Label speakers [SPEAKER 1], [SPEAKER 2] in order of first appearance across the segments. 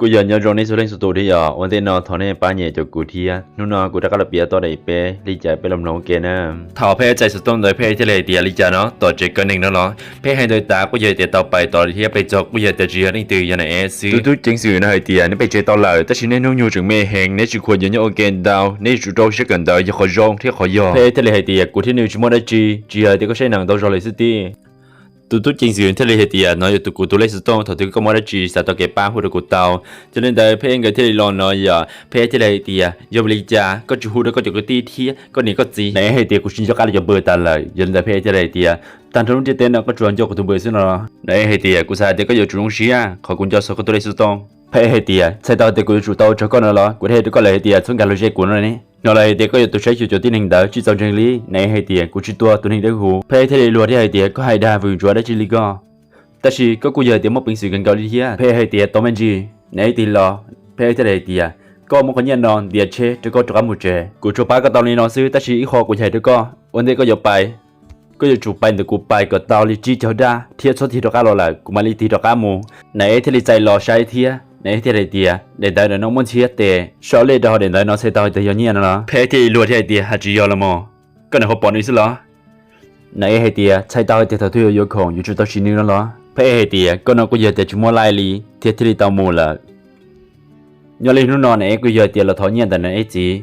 [SPEAKER 1] กูอยากยอมในส่วนเล่นสตูดิโอวันที่นอทอนในป้าเนี่ยจะกูเทียนู่นนอกูจะกระเบียตัวใดเป้ลีจ่ายไปลำน้องเกนะ
[SPEAKER 2] ถ้าเพ่ใจสุดต้นโดยเพ่ที่เลยเดียลีจ่ายเนาะต่อเจกันหนึ่งเนาะเนาะเพ่ให้โดยตากูอยากเตะต่อไปต่อที่ไปจอกกูอยากจะเจียนี่ตื่นยันเอซื้
[SPEAKER 1] อตุ๊ดจริงสื่อนะไอเฮียนี่ไปเจต่อเลยแต่
[SPEAKER 2] ชิ้นนี้นุ่งอยู่ถึงเมแหงนี่จุควรยันยอเกนดาวนี่จุดโเชกันดาวยังขอยองที่ขอยอเพ่ที่เลยเฮียกูที่นิ
[SPEAKER 1] วชิมอดจีเจียที่ก็ใช้หนังตัวจอเลยสิตี tu tu chính diện thế này thì à nói tu cụ tu lấy sự tôn thầu thứ có mỗi chỉ sao tao kể ba hồi được cụ tao cho nên đời phải người thế này lo nói à, giờ phải thế này thì à giờ bây giờ có chủ hụt có chủ cái ti thi có này có gì này hay thì cũng xin cho cái là bơi ta lời. Giờ đời phải thế này thì à tàn trong chỉ tên nó có chuyện cho cụ tu bơi xin nó này hay thì à cụ sai thì có giờ chủ ông xí à khỏi cũng cho sao có tu lấy sự tôn. phải hết tiền sai tao thì cũng chủ tao cho con nó có thể có lại tiền xuống cả lối của nó này nó lại tiền có tụi sẽ chịu cho tin hình đỡ chỉ sau chân lý này hết tiền của chỉ tua tụi hình đỡ hú phải thế lùa thế hết tiền có hai đa vừa chúa đã chỉ lý go ta chỉ có cú
[SPEAKER 2] giờ tiền mất bình sự gần cao đi hia phải hết tiền tao men gì này tiền
[SPEAKER 1] lo phải thế hết tiền có một con nhân non tiền chế cho có cho cả một chế của cho ba cái tao này nó xứ ta chỉ ít khó của chạy cho con vấn đề có giờ bài có giờ chụp bài được của bài của tao lý chỉ cho đa thiệt số thì cho cả lo lại của mà lý thì cho cả mù này thế lý chạy lo sai thiệt nè thì đây tia để tới nó muốn chia tè sau lê đó để tới nó sẽ tao tới giống như nó phải thì luôn thì tia hả chị do là mò. Cái này họ bỏ đi xí lo. Nãy hay tia chạy tao thì thằng thuê vô khổng như chúng ta chỉ nữa phải thì hay tia con nó cũng giờ để chúng mua lại đi thì thì tao mua là nhớ lên nó nè cứ giờ tia là thọ nhiên tại nãy chỉ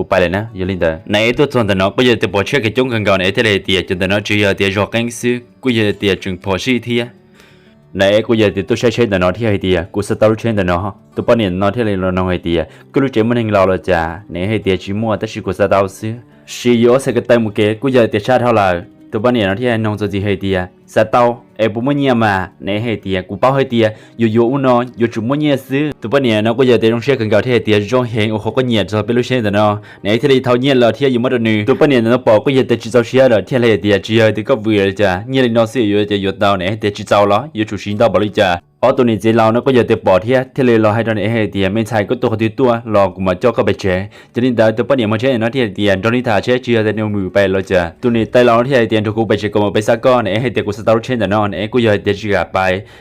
[SPEAKER 1] กูเป้าไอเดียอยู่อยู่อุ่นเนาะอยู่จุมันเนี่ยซื้อตัวปนเนี่ยเนาะกูจะเตียต้องเชื่อกันก่อนที่ไอเดียจงเห็นโอ้เขาก็เนี่ยจะเป็นลูกเชนแต่เนาะในที่เลยเท่ tu ban ya thia nong zo ji he tia sa tao e bu mo nya ma ne he tia ku pao he tia yo yo uno yo chu mo nya si tu ban ya no ko ya de rong she kan ga the tia jong he o ko nya zo pe lu she da no ne thia li thao nya la thia yu ma da nu tu ban ya no pa ko ya de chi zo she da thia le tia ji ya de ko bu ya ja nya li no si yo ja yo tao ne de chi zo la yo chu shin da ba li ja อ๋อตัวนี้เจเราเนาะก็อย่าเตะปอดเทียที่เลยรอให้ตอนนี้เฮเตียไม่ใช่ก็ตัวเขาตัวรอกูมาเจ้าก็ไปเชจะนี่ดาวตัวปเนี่ยมาเชเนาะที่เตียตอนนี้ถ้าเชเชื่อแต่เนี่ยมือไปแล้วจ้ะตัวนี้แต่เราที่เตียนทุกกูไปเชก็มาไปซักก้อนเฮเตียกูสตาร์ทเชนแต่นอนเอกูอย่าเตียจีกไป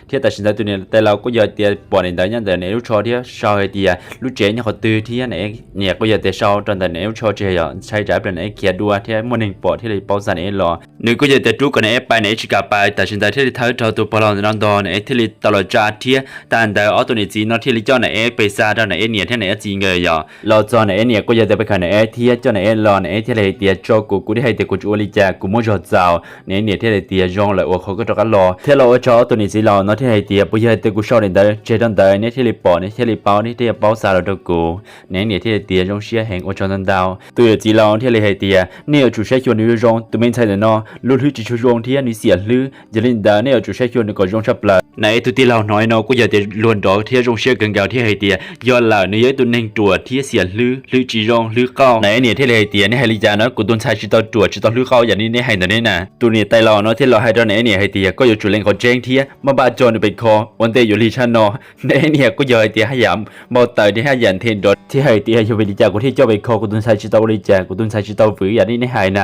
[SPEAKER 1] ที่แต่สินใจตัวนี้แต่เราก็อย่าเตียปอดในแต่ยันแต่เนลูกชอที่ชาวเฮตียลูกเจเนี่ยเขาตื้อที่เนเนี่ยก็อย่าเตียชาวตอนแต่เนลูกชอเจียใช้จ่ายเป็นเอเกียดัวที่มันเองปอดที่เลยป้องสันเอรอหนึกก็อย่าเตียทุกคนเอไปเนี่ยจีกไปแต่สินใจที่เท้าเท้าตัวปลอนนอนดอนเอที่เลยตลอดจาเทียแต่เดอออตุนิจีนอที่ลิจอนเอไปซาดอนเอเนี่ยที่ไหนจีเงยยอเราจอนเอเนียก็ยจะไปขันเอเทียจอนเอลอนเอที่ไหนเตียจอกูกูได้ให้เตีกูจูลิจากูมัวจอดเจ้าเนี่เนี่ยที่ไหนเตียจงเลยว่าเขาก็จะกันรอที่เราจอตัวนิจีเรนอที่ให้เตียปุยให้เตีกูชอบเนี่เดอเจดันเดอเนี่ยที่ลิปอเนี่ที่ลิปาเนี่ที่เปาซาเราดกูเนี่เนี่ยที่ไหนเตียจงเชียแห่งโอชอนดาวตัวจีเราที่ไหนเตียเนี่ยจุเชียชวนนิวจงตัวไม่ใช่เนาะลูกที่จุชวนที่นิเสียลือจะลินเดอเนี่ยจุเชียชวนก็จงชับเลยในตัวที่าน้อยเนาะกูอยากจะลวนดอกที่รงเชื่อกันเก่าที่ไฮเตียย้อนหลังเนื้อตุนเองตัวที่เสียลือลือจีรองลือเก้าไหนเนี่ยที่ไฮเตียนี่ไฮลิจาเนาะกูตุนชายชิตอตัวชิตอลือเก้าอย่างนี้นไฮนั่นนี่นะตัวนี่ยไตเราเนาะที่เราไฮตอนไหนเนี่ยไฮเตียก็อยู่จุดเล่นของเจ้งเทียมาบาดจอนไปคอวันเตยอยู่ลีชานเนาะไหนเนี่ยกูยอยเตียให้ยำเมาเตยที่ให้ยันเทนดอที่ไฮเตียอยู่ไป็นลีจากูที่เจ้าไปคอกูตุนชายชิตอลีจากกูตุนชายชิตอฝืออย่างนี้ในี่ไฮนะ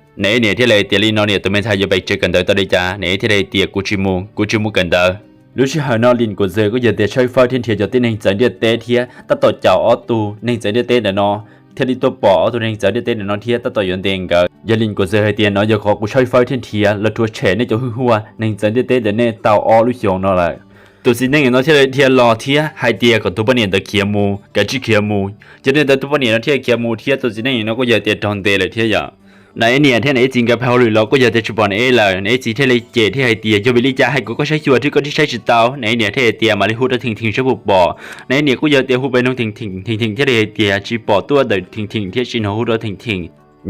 [SPEAKER 1] ในเนี่ยที่เราเตียลีนอนเนี่ยตัวไม่ใช่จะไปเจอกันเดอตอลิจาในที่เราเตียกูชิมูกูชิมูกันเดอ lúc khi hà nội liền của giờ có giờ để chơi phơi thiên thiệt cho tên hình dẫn điện tế thiệt ta tổ chào ở tu nên dẫn điện tế để nó thiên đi tôi bỏ tu nên dẫn điện tế để nó thiệt ta tổ dẫn tiền cả giờ liền của giờ hay tiền nó giờ khó của chơi phơi thiên thiệt là thua trẻ nên cho hư hua nên dẫn điện tế để nên tao ở lúc chiều nó lại ตัวสิ่งนั้นเราที่เราที่รอที่ไฮเดียกับตัวปนเนี่ยตะเคียมูกับจีเคียมูจะเนี่ยตัวปนเนี่ยเราที่เคียมูที่ตัวสิ่งนั้นเราก็อย่าเตียทองเตเลยที่อย่า
[SPEAKER 2] นเนี่ยเท่ไนจริงกับเขาหรือเราก็อยากจะชุบอลเอล่ะนายจีเท่เลยเจที่ไฮเตียจะไปลิจ่าให้ก็ใช้ชัวที่ก็ที่ใช้จิตเตานายเนี่ยเท่เตียมาลิฮูดถึงถึงชบุบบ่อในเนี่ยก็อยากเตียฮูไปน้องถึงถึงถึงถึงที่เลยเตียชีบ่อตัวเดินถึงถึงที่ชินฮูดถึงถึง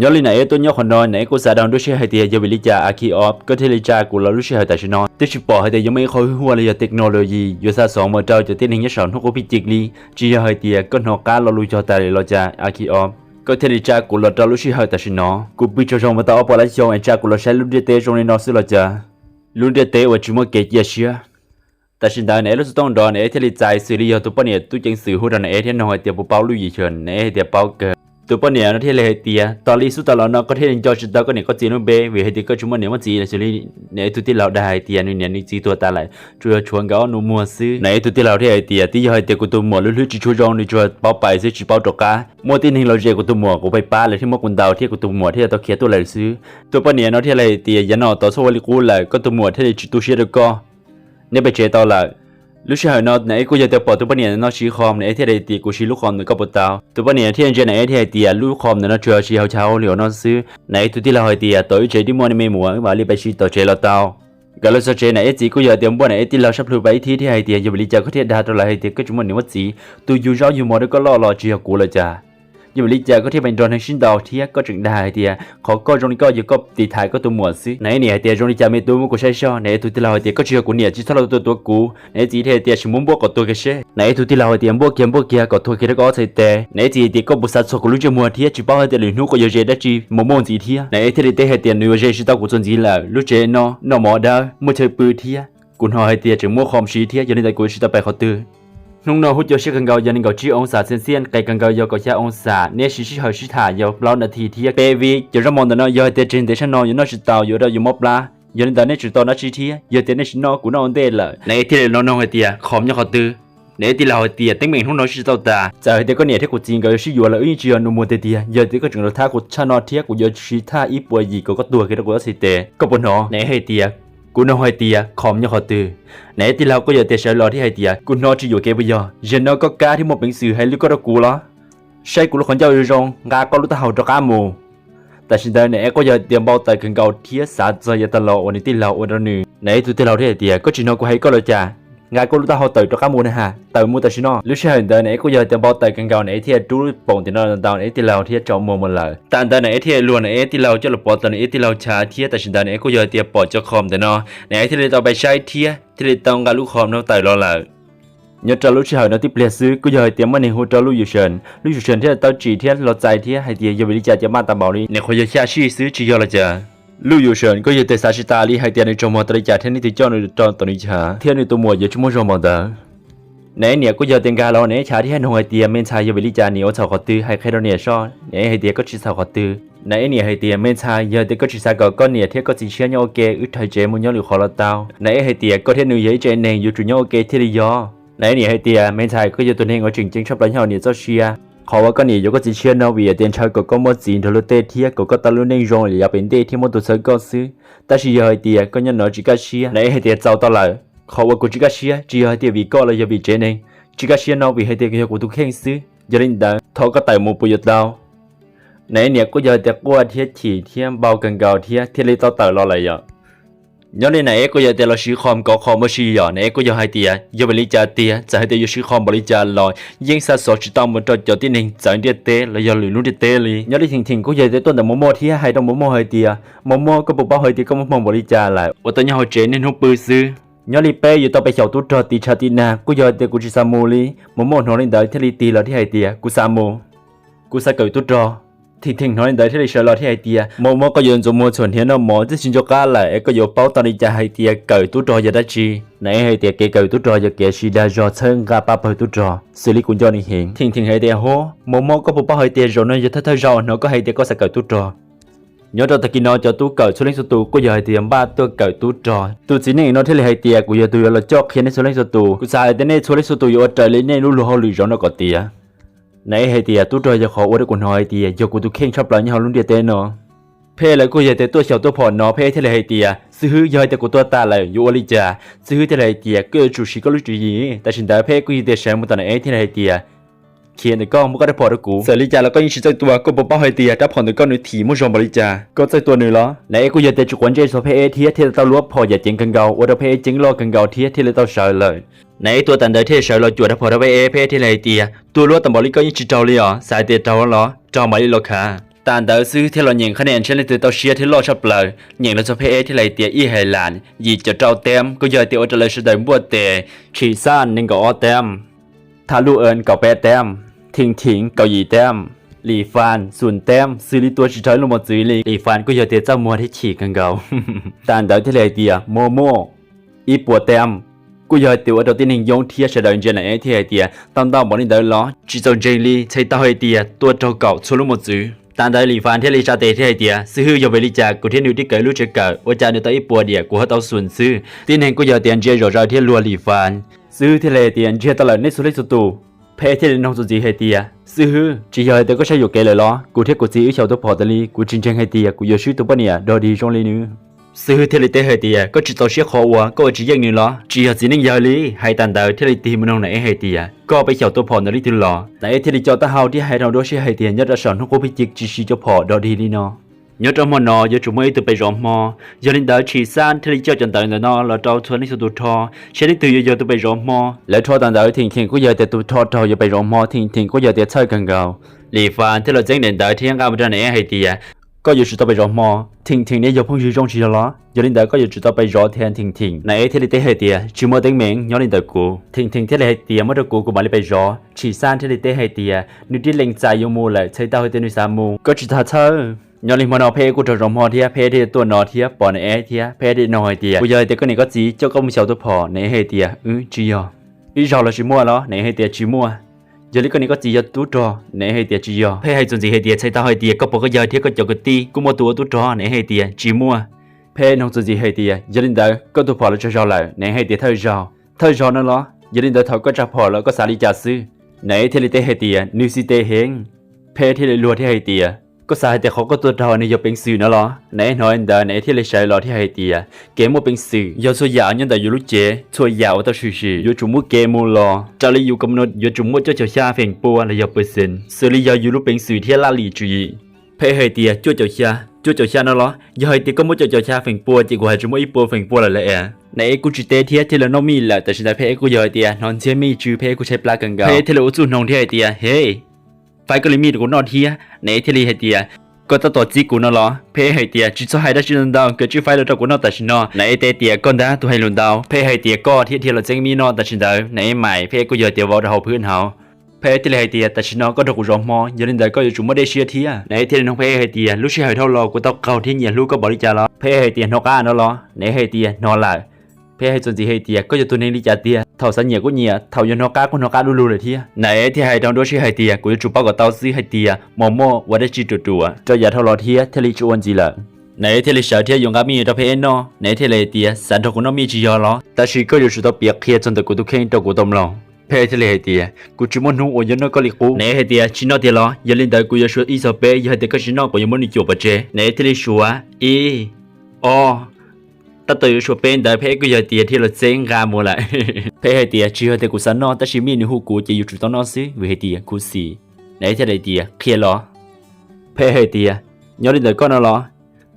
[SPEAKER 1] ย้อนลีไหนต้นย้อนคนนอนไหนกูสาดองด้วยเชื่อไฮเตียจะไปลิจ่าอาคีออฟก็เท่ลิจ่ากูเรารู้เชื่อแต่ชินอนแต่ชิบ่อไฮเตียยังไม่ค่อยหัวเลยเทคโนโลยียูซ่าสองเมื่อเจ้าจะเต้นหนึ่งยศสอนทุกพิจิกลีจีไฮเตียก็นอการเราลุยจอาเลยเราจะอาคีออฟ กต้องดอนเอที่ลิใจสื่อลียตัวปะเนี่ยตู้จังสื่อหูดันเอที่น้อยเตียปูเป้าลุยเฉินเอเตียเป้าเกิด ตัวปะเนี่ยที่เลยเตียตอนลีสุดตลอดเนาะก็ที่จอจุดก็เนี่ยก็จีนเบเวเฮติก็ชุมเนี่ยมันจีเลยสื่อลีเนี่ยตัวที่เราได้เตียนี่เนี่ยนี่จีตัวตาไหลชัวชวนเขาหนูมัวซื้อในตัวที่เราที่เตียที่ยอยเตียกูตัวหมัวลุ้ยจีชัวจงนี่ชัวเป้าไปซื้อจีเป้าตกกามัวที่นี่งเราเจกูตัวหมวกูไปป้าเลยที่มัวกุนดาวที่กูตัวหมัวที่ตัวเขียตัวไหลซื้อตัวปะเนี่ยเนาะที่อะไรเตียยันเนาะต่อสู้ลิกูเลยก็ตัวมัวที่จีตัวเชียร์ก็เนี่ยไปเจตอล lúc sau nó nãy cô giờ tập bỏ tụi bên này nó chỉ khom nãy thế này thì cô chỉ lúc khom nó có bột tao tụi bên này thiên trên nãy thế thì lúc khom nó chưa chỉ hậu cháo liệu nó xứ nãy tụi tí là hồi thì tối chơi đi mua này mày mua mà đi bay chỉ tao chơi là tao cái lúc sau chơi nãy chỉ cô giờ tiệm bên này thì là sắp lưu bảy thì thì hay thì giờ bị chơi có thể đạt rồi hay thì cái chúng mình nếu mất gì tôi dù rõ dù mua nó có lo lo chỉ học cô là cha อยู่ลิจาก็ที่เป็นโดนให้ชินดาวเทียก็จึงได้เดียขอก็ตรงนี้ก็อยู่ก็ตีถ่ายก็ตัวหมวดซิไหนเนี่ยเดียตรงนี้จะไม่ตัวมึงก็ใช่ชอไหนตัวที่เราเดียก็เชื่อกูเนี่ยที่ถ้าเราตัวตัวกูไหนจีเดียชิมุนบวกก็ตัวกันเช่ไหนตัวที่เราเดียบวกเกียบวกเกียก็ตัวคิดก็ใส่แต่ไหนจีเดียก็บุษสกุลุจมัวเทียจีบ้าเดียหรือนู้ก็ยูเจได้จีมมงจีเทียไหนที่เดียเดียหนูเจชิตากูจนจีแล้วรู้เจนอนอหมอดาวมื่อเธอปืนเทียกูหอยเดียจึงมั่วคอมชีเทียยันในกูชิตาไปเขาตื้อ nung no hút cho chiếc cần gạo dân gạo chỉ ông xã sen sen cây cần gạo có cha ông xã nè chỉ chỉ hơi chỉ thả do bao nợ thì thì cái vì giờ ra mòn nó do tiền trên để sang nó nó chỉ tàu giờ đó dùng mốc la giờ nên nó chỉ tàu nó chỉ thì giờ tiền nó chỉ nó của nó ổn định là này thì nó nó hơi tiền khom nhau họ tư nếu thì là hồi tiền tính mình không nói chỉ tàu ta. Giờ thì có nhẹ thế của chính cái sử dụng là ứng chỉ nó mua tiền giờ thì có trường hợp tha của cha nó thiết của giờ chỉ tha ít bùa gì có có tuổi cái đó của sẽ tệ có bốn nó này hơi tiền กูน้อยเตียขอมยอตือไหนที่เราก็อย่าเตะเฉลอที่หอยเตียกูนอที่อยู่เก็บไปยอเจนก็กล้าที่มอบเป็นสื่อให้ลูกก็รักกูละใช่กูรู้คนเจ้าอยู่รงงาก็รู้ตาเห่าจะก้ามูแต่ฉันเดินเนี่ยก็อย่าเตรียมเบาแต่ขึ้นเก่าเทียสาจะอย่าตลอดวันนี้ที่เราอวดหนึงไหนทุกที่เราที่หอยเตียก็จีนอกูให้ก็เลยจ้า ngài cô lúc ta họ tới cho các môn này ha tới mua tới nó lúc sau hiện tại này cô giờ tiền bao tới cần gạo này thì chú bổng tiền nó đào này thì lao thì cho mua một lần tàn tại này thì luôn này thì lao cho là bỏ tới này thì lao trả thì tại hiện tại này cô giờ tiền bỏ cho khom tiền nó này thì tao bay sai thì thì tao ngã lúc khom nó tới lo lại nhớ cho lúc sau nó tiếp liệt sư cô giờ tiền mà này hỗ trợ lúc yêu sơn lúc yêu sơn thì tao chỉ thì lo chạy thì hay thì giờ bị trả cho mà tao bảo đi này cô giờ xa xí sư chỉ cho là chờ ลูอยู่เฉินก็ยังแต่สาชิตาลีให้เตียนในจอมอตริจ่าเทนนี่ที่จ้าในจอนตอนนี้ชาเทียนในตัวมัวอย่าชุ่มจอมอตาไหนเนี่ยก็จะเต็งกาเราเนี่ยชาที่ให้นงไอเตียเมนชายยบิลิจาเนียวเฉาขอตื้อให้ใครเราเนี่ยชอบไหนให้เตียก็ชิสาวขอตื้อไหนเนี่ยให้เตียเมนชายเยอะเตียก็ชิสาก็ก็เนี่ยเทียก็จิเชียโอเคอึดไทยเจมุนยอหรือขอเราเตาไหนให้เตียก็เทียนหนูยัยเจนเองอยู่จุนยโอเคที่ริยอไหนเนี่ยให้เตียเมนชายก็จะตัวเองเอาจริงจริงชอบไรเฮาเนี่ยเจ้าเชีย ขอว่าก็นี่ยก็จะเชื่อนาวีเดียนชาวก็ก็มัดจีนทะลุเตทียก็ก็ตะลุนงรงหรือยาเป็นเตที่มดตัวเซก็ซื้อแต่ชีเฮเดียก็ยังน้อยจิกาเชียในเฮเดียเจ้าตลอดขาว่ากูจิกาเชียจีเฮเดียวีก็เลยยาวีเจนเองจิกาเชียนาวีเฮเดียก็ยกูทุกแข่งซื้อยาลินดาทอก็ไต่มูปุยดาวในเนี่ยก็ยาเดียกว่าเทียฉีเทียมเบากันเกาเทียเทียเลยต่อเต่อรออะไรอย่าง ย้อนในไหนก็อย่าแต่เราชื่อคอมก็คอมบ่ชื่อหยอไหนก็อย่าให้เตียอย่าบริจาเตียจะให้เตียอย่ชื่อคอมบริจาลอยยิ่งสะสมจิตต้องมันจดจดที่หนึ่งจากเดียเตะแล้วอย่าหลุดลุ่นเตะเลยย้อนในถิ่งถิ่งก็อย่าแต่ต้นแต่โมโมที่ให้ต้องโมโมให้เตียโมโมก็บอกว่าให้เตียก็โมโงบริจาหลายว่าตอนนี้เขาเจนเนี่ยเขาปืนซื้อย้อนลีเป้อยู่ต้องไปเฉาตุ้ดจอตีชาตินากูย้อนเตะกูชิซามูลีโมโมหนอนในเดอร์ที่ลีตีเราที่ให้เตียกูซามูกูสะเกิดตุ้ดจอ thì thỉnh nói tới thế là sợ lo thế hay tia. Mò mò có dùng dùng mua chuẩn hiến nó mò chứ xin cho cá lại có dùng bao tao đi cha hay tia cởi tú trò giờ đã chi. Nãy hay tia kể cởi tú trò giờ kể si đa do chân gà ba bờ tú trò. Xử lý cũng cho nên hiện. Thỉnh thỉnh hay tia hô mò mò có bộ bao hay tia rồi nó giờ thơ thơ rồi nó có hay tia có sẽ cởi tú trò. Nhớ cho ta kia nó cho tú cởi số lên số tù có giờ hay tia ba tôi cởi tú trò. Tú chỉ nên nó thế là hay tia của giờ tôi là cho khiến số lên số tù. Cứ sai thế nên số lên số tù giờ trời lên nên lu lu hao lì rồi nó có tia nãy hay tiệt tôi rồi giờ khó uống của nói tiệt giờ của tôi khen chắp lại nhau luôn địa tên nó phê lại cô giờ tới tôi chào tôi phò nó phê thế là hay tiệt sư hư giờ tới của tôi ta lại yêu lý cha sư hư thế là hay tiệt cơ chủ sĩ có lúc gì ta xin đã phê cô giờ sáng một tuần ấy thế là hay tiệt เขียนแต่ก็มันก็ได้พอตะกูเสรีจาแล้วก็ยิ่งชิดใจตัวก็บอกเป้าให้เตียถ้าผ่อนแต่ก็หนูถีมุ่งชมบริจาก็ใจตัวหนึ่งเหรอไหนกูอยากแต่จุกวนเจสเพเอเทียเทียเต้าลวบพออย่าจริงกันเกาว่าเพเอจริงรอกันเกาเทียที่เลยเต้าเฉยเลย ไหนตัวตันเดเทียเฉยเราจวดพอถ้าเพเอเพที่เลเตียตัวลวตันบริก็ยิ่งชิดเจ้าเลยอ๋อสายเตียเจ้าเหรอจ้ามาลีโลคาตานเดอซื้อที่เราหยิงคะแนนเช่นเลยตัวเชียที่รอชับเลยหยิงเราจะเพเอที่ไรเตียอีไฮแลนยีจะเจ้าเต็มก็ยอเตียวจะเลยแสดงบัวเตะชีซ่านนึงก็ออเต็มทาลูเอิญก่าแปดเต็มทิงทิงก่ายีเต็มหลีฟานส่วนเต็มซื้อลีตัวชิดใช้ลงมาซื้อลีหลีฟานก็ย่อเตียเจ้ามัวที่ฉีกกันเก่าตานเดอที่ไรเตียโมโมอีปัวเต็ม กู giờ tiểu đầu tiên hình giống thiệt sẽ đợi trên này thì hay tiệt tam tao bọn đi đợi lo chỉ dòng jelly thấy tao hay tiệt tua trâu cậu xuống lúc một chữ ตอนได้หลีฟานเทลิชาเตเทเตียซื้อยู่บริจาคกูเทนิวที่เกิดรู้จเกิดว่าจะานุตอีปัวเดียกูเขาเตาส่วนซื้อตีนเองกูอยากเตียนเจียรอเราเทลัวหลีฟานซื้อเทเลเตียนเจียตลอดในสุริสตูเพเทเลนองสุจีเฮเตียซื้อจียอยเตก็ใช้อยู่เกเลยล้อกูเทกูซีอเชาตัวพอตลีกูจริงจังเฮเตียกูอยากชื่อตัวปเนียดอดีจงลยนื้อ ปเฉาตัวพอนอริตุลอแต่เทเลจอตาเฮาที่ให้เราด้วยเชี่ยเฮเตียยัดระสอนทุกคนพิจิกจีชีจะพอดอดีลีเนาะ nhớ trong mòn nọ giờ chúng mới từ bây giờ mò giờ linh đạo chỉ san thì cho chân tới nó là trâu thuần đi số tụt thò sẽ đi từ giờ từ bây giờ mò lại thò tận đạo thìn thìn có giờ từ tụt thò thò giờ bây giờ mò thìn thìn có giờ từ chơi cần gạo lì phàn thì là chính nền đạo thiên cao bên này hay tiệt có giờ từ bây giờ mò thìn thìn này giờ phong sử trong chỉ là giờ linh đạo có giờ từ bây giờ thiên thìn thìn này thì là hay tiệt chỉ mua tiếng miệng nhớ linh đạo cũ thìn thìn thì là hay tiệt mới được cũ của bạn bây giờ chỉ san thì là hay tiệt nếu đi lên chạy yêu mua lại thấy tao hay tên nuôi sa mua có chỉ thật thôi ยอลิมอนอเพกูจะรมอเทียเพที่ตัวนอเทียปอนเอเทียเพที่นอยเทียกูยอยเตก็นี่ ก็จีเจ้าก็มีเฉาตัวพอในเฮเตียอือจียออีจอละชิมัวแล้วในเฮเตียจีมัวยอลิก็นี่ก็จียตู้จอในเฮเตียจียอเพให้จนจีเฮเตียใช้ตาเฮเตียก็ปกยอยเทีย ก็สายแต่เขาก็ตัวเราในยอเป็นสื่อนะหรอไหนน้อยเดินไหนที่เลยใช้รอที่ไฮเตียเกมว่าเป็นสื่อยาส่วนยาวยันแต่ยูรู้เจส่วนยาวต่ชื่อชื่อยู่จุ่มุเกมรอจะเลยอยู่กำหนดอยู่จุ่มุเจ้าเจ้าชาเฟ่งปัวและยาเปอร์เซ็นต์สื่อเลยยาอยูรู้เป็นสื่อที่ลาลีจุยเพ่ไฮเตียจ้าเจ้าชาจ้าเจ้าชานะหรอยาไฮเตียก็มุเจ้าเจ้าชาเฟ่งปัวจีกว่าจุ่มุอีปัวเฟ่งปัวละแหละในเอกูจิเตเทียที่เราโนมีแหละแต่ฉันได้เพเอกูยาไฮเตียนอนเชื่อมีจูเพ่กูใช้ปลากังกาเพที่เราอุจุนงที่ไฮเตียเฮ้ ไปก็เลยมีกูนอเทียในเทลีเฮเตียก็จะต่อจีกูนอลอเพเฮเตียจิตให้ได้ชิลนดาวก็จิไฟเรากูนอแต่ชินอในเตเตียก็ได้ตัวให้ลุนดาวเพเฮเตียก็ที่เทียเราเจงมีนอแต่ชินดาวในใหม่เพก็เยอะเตียววอลเราพื้นเฮาเพเทเลเฮเตียแต่ชินอก็ถูกร้องมอยันเดก็อยู่จุ่มไม่ได้เชียเทียในเทียน้องเพเฮเตียลูกเชียเฮเท่ารอกูต้องเกาที่เนียลูกก็บริจาคแล้เพเฮเตียนอก้านอลอในเฮเตียนอหลาย ข่งตะกูตมลองเพเทเลเตียกูจิมอนหูโอยนก็ลิกูไหนเฮเตียชินอเตียลอยันลินดากูยชวอีสเปยเฮเตก็ชินอกูยมอนิจูปะเจไหนเทเลชัวอีออตะตือชัวเป็นได้เพกูยเตียที่เราเจงกาโมละเพเฮเตียจีเฮเตกูสันนอแต่ชิมีนี่หูกูจะอยู่จุดตอนนอซิเวเฮเตียกูสีไหนเทเลเตียเคลียร์ลอเพเฮเตียยอลินดาก็นอลอ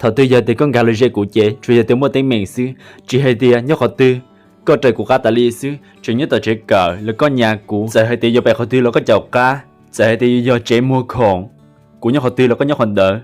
[SPEAKER 1] thọ tư giờ thì con gà lời của chế chủ giờ từ mua tiếng mình xứ chỉ hay tia nhớ khó tư có trời của cá tà li xứ chỉ nhớ tờ chế cờ là con nhà cũ giờ hay tia giờ bè khó tư là có chậu cá giờ hay tia giờ chế mua khổng của nhớ khó tư là có nhớ còn đỡ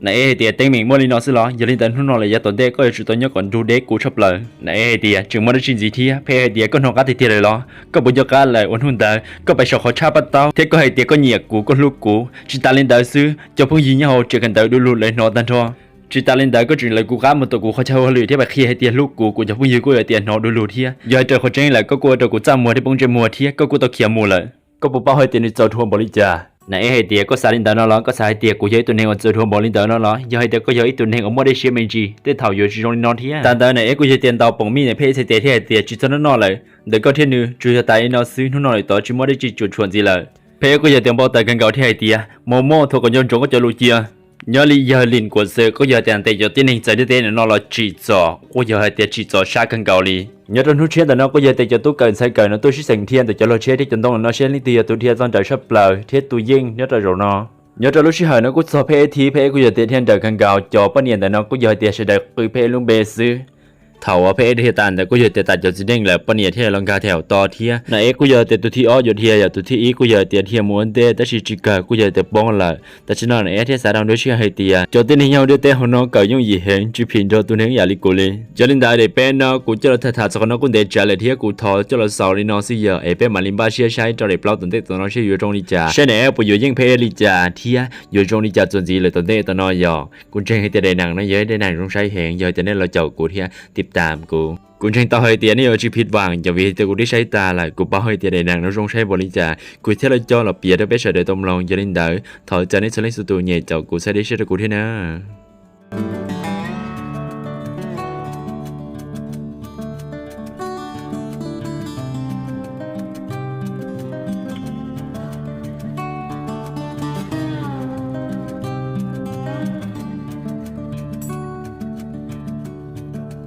[SPEAKER 1] này thì tên mình mua linh nó xí lo. Giờ lên tận hôm nọ là giờ tuần đế có chủ tuần nhớ còn du đế cú chấp lời. Này thì chừng mua được chuyện gì thia? Phe thì tia con hồ cá thì tiệt rồi lo. Có bốn giờ cá lại uốn hôn đỡ có bài sọ khó cha bắt tao. Thế có hay tiệt có nhiệt cú, có lúc cú. Chỉ ta lên đỡ xứ cho phương gì nhau chỉ cần tới đu lụt lại nó tan cho chỉ ta lên đời có chuyện là cô cá, một tổ cô khó chơi lười thế bà khi hay tiền lúc cô cô cho vui gì cô ở tiền nó đôi lụt thế giờ trời khó chơi là có cô đồ cô chăm mùa, thì bông chơi mùa thế có cô tao kia mùa lại có bộ bao hơi tiền đi cho thua bỏ đi chả này hay tiệt có xài linh đó nó lo có xài tiệt của giấy tụi này ở cho thua bỏ lên nó lo giờ hay tiền có giấy tụi này ở mua đây xem mình gì để thảo giờ chỉ trong nó thế tàn tàn này của giấy tiền tàu bông mi này phê xài tiền thế hay tiệt chỉ cho nó nó lại để có thiên nữa chủ cho tài nó xứ nó nó lại chỉ mua đây chỉ chuột chuột gì lại phê cô giấy tiền bao tài gần gạo thì hay tiệt, mò mò thôi còn nhân chúng có cho lô chia. Nhớ lý giờ linh của sự có giờ tiền tệ giờ tiền hình sẽ đi tiền nó lo chỉ cho có giờ hay tiệt chỉ cho xa gần gạo đi nhớ trong hút chết là nó có giờ thì cho tôi cần sai cần nó tôi sẽ sành thiên để cho lo chết thì chân tông là nó sẽ lấy tiền tôi thiên trong trời sắp lờ thiết tôi yên nhớ trong rồi nó. Nhớ trong lúc sĩ hở nó có sợ phê thì phê cũng giờ tiền thiên trời càng gạo cho bao nhiêu แต่ nó cũng giờ tiền sẽ được cứ phê luôn bề xứ.
[SPEAKER 2] เถาว่าเพศเฮตันแต่กูเยอะแต่ตัดจนสิเด้งแหละปะเนี่ยเที่ยลองกาแถวต่อเทียนะเอ้กูเยอะแต่ตัวที่อ้ออยู่เทียอย่าตัวที่อีกูเยอะแต่เทียม้วนเตแต่ชิจิกากูเยอะแต่ป้องละแต่ฉันนอนเอ้เที่ยสาดำด้วยเชื่อให้เตียจอตินี่เหี่ยวด้วยแต่หัวน้องเก่ายุ่งยี่เห็นจุพินจอตัวนึงอย่าลิกูเลยจอลินดาเดเป็นเนาะกูเจอถ้าถ้าสักน้องกูเดจาเลยเที่ยกูทอเจอสาวลินอสิเยอะเอ้เป็นมาลินบ้าเชียใช้จอเลยเปล่าตนเตตัวน้องเชื่ออยู่ตรงนี้จ้าใช่เนี่ยกูอยู่ยิ่งเพลิจ่าเทียอยู่ตรงนี้จ้าจนจีเลยตนเตตัวน้อยอกูเจงให้เตได้หนังนะเยอะได้หนังต้องใช้แหงเยอะจะเนี่ยเราเจ้ากูเทียติดตามกูกูเช่งต่อให้เตียนี่เอาชีพิดวางอย่าวิแต่กูได้ใช้ตาละกูป้าให้เตียได้นางน้องใช้บริจากูเท่าไรจอเราเปียได้ไปเฉยได้ตมลองอย่าเล่นเด้อถอยจากนี้ฉันเล่นสตูเนี่ยเจ้ากูใช้ได้เชื่อกูที่นะ